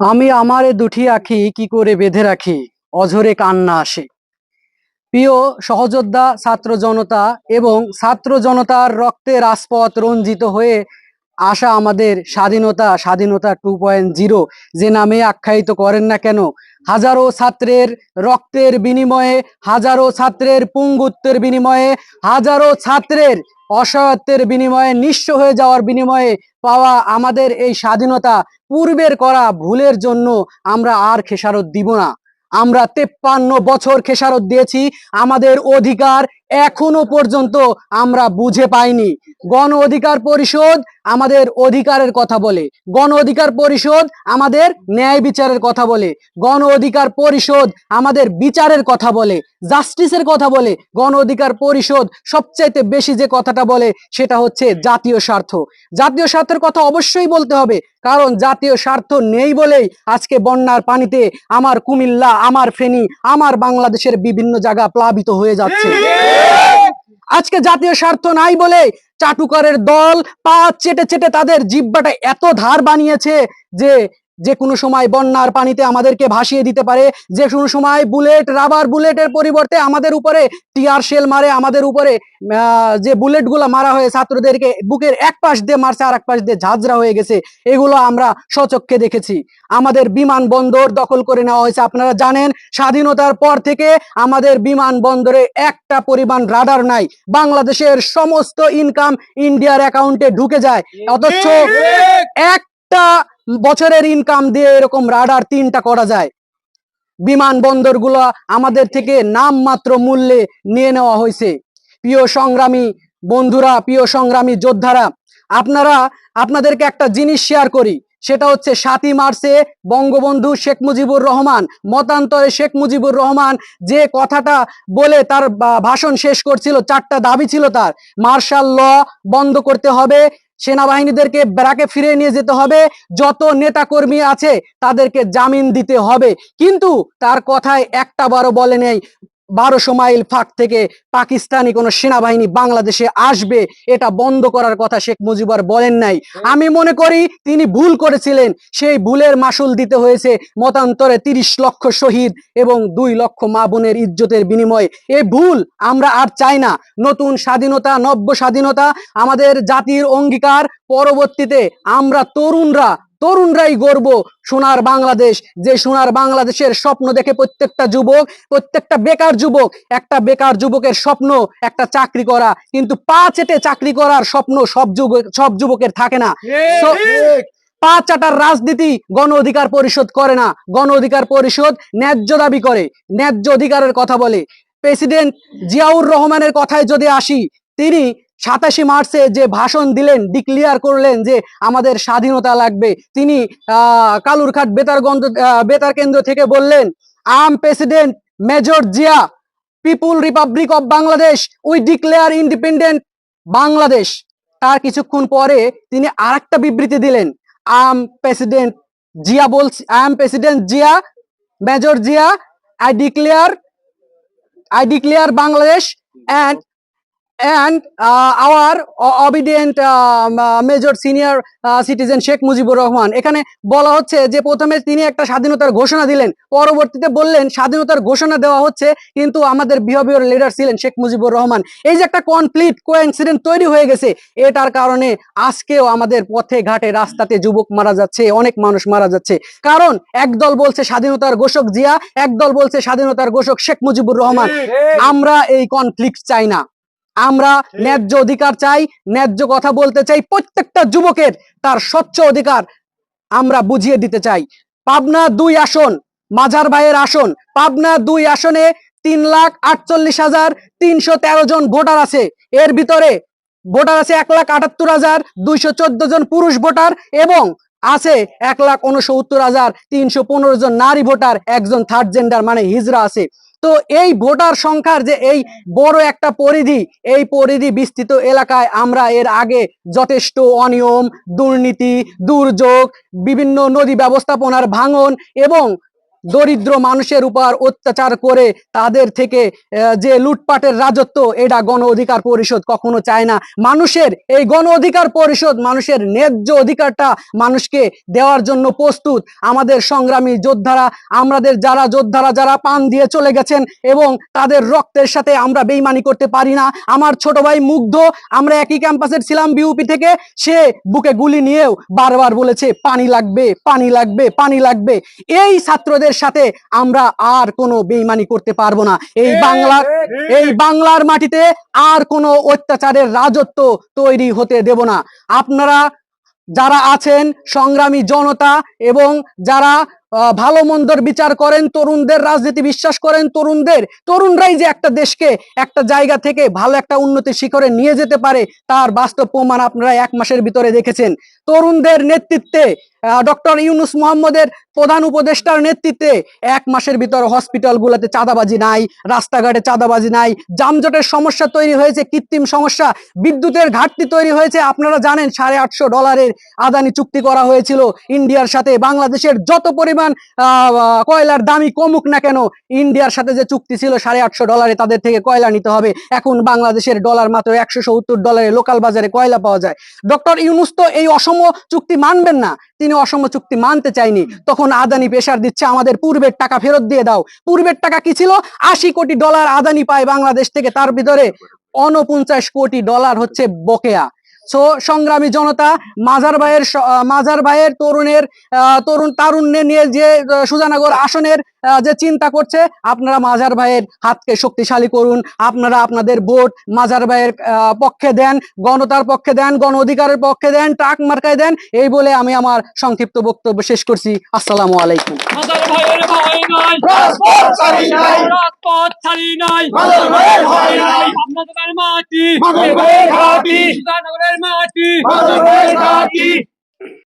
আমি আমারে দুটি আঁখি কি করে বেঁধে রাখি? অঝরে কান্না আসে। প্রিয় সহযোদ্ধা, ছাত্র জনতা এবং ছাত্র জনতার রক্তে রাজপথ রঞ্জিত হয়ে আসা আমাদের স্বাধীনতা স্বাধীনতা টু পয়েন্ট জিরো, যে নামে আখ্যায়িত করেন না কেন? হাজারো ছাত্রের রক্তের বিনিময়ে, হাজারো ছাত্রের পুঙ্গুত্বের বিনিময়ে, হাজারো ছাত্রের অসহায়ত্বের বিনিময়ে, নিঃস্ব হয়ে যাওয়ার বিনিময়ে পাওয়া আমাদের এই স্বাধীনতা পূর্বের করা ভুলের জন্য আমরা আর খেসারত দিব না। আমরা তেপ্পান্ন বছর খেসারত দিয়েছি। আমাদের অধিকার এখনও পর্যন্ত আমরা বুঝে পাইনি। গণ অধিকার পরিষদ আমাদের অধিকারের কথা বলে। গণ অধিকার পরিষদ আমাদের ন্যায় বিচারের কথা বলে। গণ অধিকার পরিষদ আমাদের বিচারের কথা বলে। জাস্টিসের কথা বলে। গণ অধিকার পরিষদ সবচাইতে বেশি যে কথাটা বলে সেটা হচ্ছে জাতীয় স্বার্থ। জাতীয় স্বার্থের কথা অবশ্যই বলতে হবে, কারণ জাতীয় স্বার্থ নেই বলেই আজকে বন্যার পানিতে আমার কুমিল্লা, আমার ফেনী, আমার বাংলাদেশের বিভিন্ন জায়গা প্লাবিত হয়ে যাচ্ছে। আজকে জাতীয় স্বার্থ নাই বলে চাটুকারের দল পা চেটে চেটে তাদের জিব্বাটা এত ধার বানিয়েছে যে যে কোনো সময় বন্যার পানিতে আমাদেরকে ভাসিয়ে দিতে পারে যে কোনো সময় বুলেট রাবার বুলেটের পরিবর্তে আমাদের উপরে টিয়ার শেল মারে আমাদের উপরে যে বুলেটগুলো মারা হয়ে ছাত্রদেরকে বুকের এক পাশ দিয়ে মারছে আর এক পাশ দিয়ে ঝাঁঝরা হয়ে গেছে এগুলো আমরা সচক্ষে দেখেছি। আমাদের বিমানবন্দর দখল করে নেওয়া হয়েছে আপনারা জানেন স্বাধীনতার পর থেকে আমাদের বিমানবন্দরে একটা পরিমাণ রাডার নাই বাংলাদেশের সমস্ত ইনকাম ইন্ডিয়ার অ্যাকাউন্টে ঢুকে যায় অথচ একটা বছরের ইনকাম দিয়ে এরকম রাডার তিনটা করা যায়। বিমানবন্দরগুলো আমাদের থেকে নামমাত্র মূল্যে নিয়ে নেওয়া হয়েছে। প্রিয় সংগ্রামী বন্ধুরা, প্রিয় সংগ্রামী যোদ্ধারা, আপনারা, আপনাদেরকে একটা জিনিস শেয়ার করি, সেটা হচ্ছে সাতই মার্চে বঙ্গবন্ধু শেখ মুজিবুর রহমান, মতান্তরে শেখ মুজিবুর রহমান যে কথাটা বলে তার ভাষণ শেষ করছিল, চারটা দাবি ছিল তার। মার্শাল ল বন্ধ করতে হবে সেনাবাহিনীদেরকে ব্যারাকে ফিরে নিয়ে যেতে হবে। যত নেতাকর্মী আছে, তাদেরকে জামিন দিতে হবে। কিন্তু তার কথায় একটা বারো বলে নেই। বারোশো মাইল ফাঁক থেকে পাকিস্তানি কোনো সেনাবাহিনী বাংলাদেশে আসবে এটা বন্ধ করার কথা শেখ মুজিবর বলেন নাই। আমি মনে করি তিনি ভুল করেছিলেন। সেই ভুলের মাসুল দিতে হয়েছে মতান্তরে তিরিশ লক্ষ শহীদ এবং দুই লক্ষ মা বোনের ইজ্জতের বিনিময়ে। এই ভুল আমরা আর চাই না। নতুন স্বাধীনতা নব্য স্বাধীনতা আমাদের জাতির অঙ্গীকার। পরবর্তীতে আমরা তরুণরা তরুণরাই গর্ব সোনার বাংলাদেশ। যে সোনার বাংলাদেশের স্বপ্ন দেখে প্রত্যেকটা যুবক প্রত্যেকটা বেকার যুবক একটা বেকার যুবকের স্বপ্ন একটা চাকরি করা। কিন্তু পা চেটে চাকরি করার স্বপ্ন সব যুবক সব যুবকের থাকে না। পা চাটার রাজনীতি গণ অধিকার পরিষদ করে না। গণ অধিকার পরিষদ ন্যায্য দাবি করে। ন্যায্য অধিকারের কথা বলে। প্রেসিডেন্ট জিয়াউর রহমানের কথায় যদি আসি তিনি সাতাশি মার্চে যে ভাষণ দিলেন ডিক্লিয়ার করলেন যে আমাদের স্বাধীনতা লাগবে। তিনি কালুরঘাট বেতারগঞ্জ বেতার কেন্দ্র থেকে বললেন am president major Zia people republic of Bangladesh we declare independent Bangladesh তার কিছুক্ষণ পরে তিনি আরেকটা বিবৃতি দিলেন আম প্রেসিডেন্ট জিয়া বলছি I am president Zia major Zia I declare I declare Bangladesh and and uh, our o- obedient um, uh, major senior uh, citizen Sheikh Mujibur Rahman. এখানে বলা হচ্ছে যে প্রথমে তিনি একটা স্বাধীনতার ঘোষণা দিলেন। পরবর্তীতে বললেন স্বাধীনতার ঘোষণা দেওয়া হচ্ছে কিন্তু আমাদের বিহেভিয়ার লিডার ছিলেন শেখ মুজিবুর রহমান। এই যে একটা কনফ্লিক্ট কোইন্সিডেন্ট তৈরি হয়ে গেছে এটার কারণে আজকেও আমাদের পথে ঘাটে রাস্তাতে যুবক মারা যাচ্ছে অনেক মানুষ মারা যাচ্ছে। কারণ একদল বলছে স্বাধীনতার ঘোষক জিয়া একদল বলছে স্বাধীনতার ঘোষক শেখ মুজিবুর রহমান। আমরা এই কনফ্লিক্ট চাই না। আমরা ন্যায্য অধিকার চাই ন্যায্য কথা বলতে চাই প্রত্যেকটা যুবকের তার স্বচ্ছ অধিকার আমরা বুঝিয়ে দিতে চাই। পাবনা দুই আসন মাঝার ভাইয়ের আসন পাবনা দুই আসনে তিন লাখ আটচল্লিশ হাজার তিনশো তেরো জন ভোটার আছে। এর ভিতরে ভোটার আছে এক লাখ আটাত্তর হাজার দুইশো চোদ্দ জন পুরুষ ভোটার এবং আছে এক লাখ উনসত্তর হাজার তিনশো পনেরো জন নারী ভোটার একজন থার্ড জেন্ডার মানে হিজরা আছে। তো এই ভোটার সংখ্যার যে এই বড় একটা পরিধি, এই পরিধি বিস্তৃত এলাকায় আমরা এর আগে যথেষ্ট অনিয়ম, দুর্নীতি, দুর্যোগ, বিভিন্ন নদী ব্যবস্থাপনার ভাঙন এবং দরিদ্র মানুষের উপর অত্যাচার করে তাদের থেকে যে লুটপাটের রাজত্ব, এটা গণ অধিকার পরিষদ কখনো চায় না। মানুষের এই গণ অধিকার পরিষদ মানুষের ন্যায্য অধিকারটা মানুষকে দেওয়ার জন্য প্রস্তুত। আমাদের সংগ্রামী যোদ্ধারা, আমাদের যারা যোদ্ধারা, যারা পান দিয়ে চলে গেছেন এবং তাদের রক্তের সাথে আমরা বেইমানি করতে পারি না। আমার ছোট ভাই মুগ্ধ, আমরা একই ক্যাম্পাসের ছিলাম বিউপি থেকে, সে বুকে গুলি নিয়েও বারবার বলেছে, পানি লাগবে পানি লাগবে পানি লাগবে। এই ছাত্রদের সাথে আমরা আর কোনো বেইমানি করতে পারব না। এই বাংলার এই বাংলার মাটিতে আর কোনো অত্যাচারের রাজত্ব তৈরি হতে দেব না। আপনারা যারা আছেন সংগ্রামী জনতা এবং যারা ভালো মন্দর বিচার করেন তরুণদের রাজনীতি বিশ্বাস করেন তরুণদের তরুণরাই যে একটা দেশকে একটা জায়গা থেকে ভালো একটা উন্নতি শিখরে নিয়ে যেতে পারে তার বাস্তব প্রমাণ আপনারা এক মাসের ভিতরে দেখেছেন। তরুণদের নেতৃত্বে ডক্টর ইউনুস মোহাম্মদের প্রধান উপদেষ্টার নেতৃত্বে এক মাসের ভিতর হসপিটালগুলোতে চাঁদাবাজি নাই, রাস্তাঘাটে চাঁদাবাজি নাই, যানজটের সমস্যা তৈরি হয়েছে, কৃত্রিম সমস্যা, বিদ্যুতের ঘাটতি তৈরি হয়েছে। আপনারা জানেন, সাড়ে আটশো ডলারের আদানি চুক্তি করা হয়েছিল ইন্ডিয়ার সাথে। বাংলাদেশের যত পরিমাণ কয়লার দামি কমুক না কেন, ইন্ডিয়ার সাথে যে চুক্তি ছিল, সাড়ে আটশো ডলারে তাদের থেকে কয়লা নিতে হবে। এখন বাংলাদেশের ডলার মাত্র একশো সত্তর ডলারে, লোকাল বাজারে কয়লা পাওয়া যায়। ডক্টর ইউনুস তো এই অসম চুক্তি মানবেন না। তিনি অসম চুক্তি মানতে চাইনি তখন আদানি প্রেশার দিচ্ছে আমাদের পূর্বের টাকা ফেরত দিয়ে দাও। পূর্বের টাকা কি ছিল? আশি কোটি ডলার আদানি পায় বাংলাদেশ থেকে, তার ভিতরে অনপঞ্চাশ কোটি ডলার হচ্ছে বকেয়া। সো সংগ্রামী জনতা মাজার ভাইয়ের মাজার ভাইয়ের তরুণের তরুণ তারুণ্যে নিয়ে যে সুজানগর আসনের যে চিন্তা করছে আপনারা মাজার ভাইয়ের হাতকে শক্তিশালী করুন। আপনারা আপনাদের ভোট মাজার ভাইয়ের পক্ষে দেন গণতার পক্ষে দেন গণ অধিকারের পক্ষে দেন ট্রাক মার্কায় দেন এই বলে আমি আমার সংক্ষিপ্ত বক্তব্য শেষ করছি। আসসালামু আলাইকুম। মাদার ভাইয়ের ভয় নাই রাজপথ ছাড়ি নাই রাজপথ ছাড়ি নাই মাদার ভাইয়ের ভয় নাই আপনাদের মাটি মাদার ভাইয়ের ঘাঁটি সুধানগরের মাটি মাদার ভাইয়ের ঘাঁটি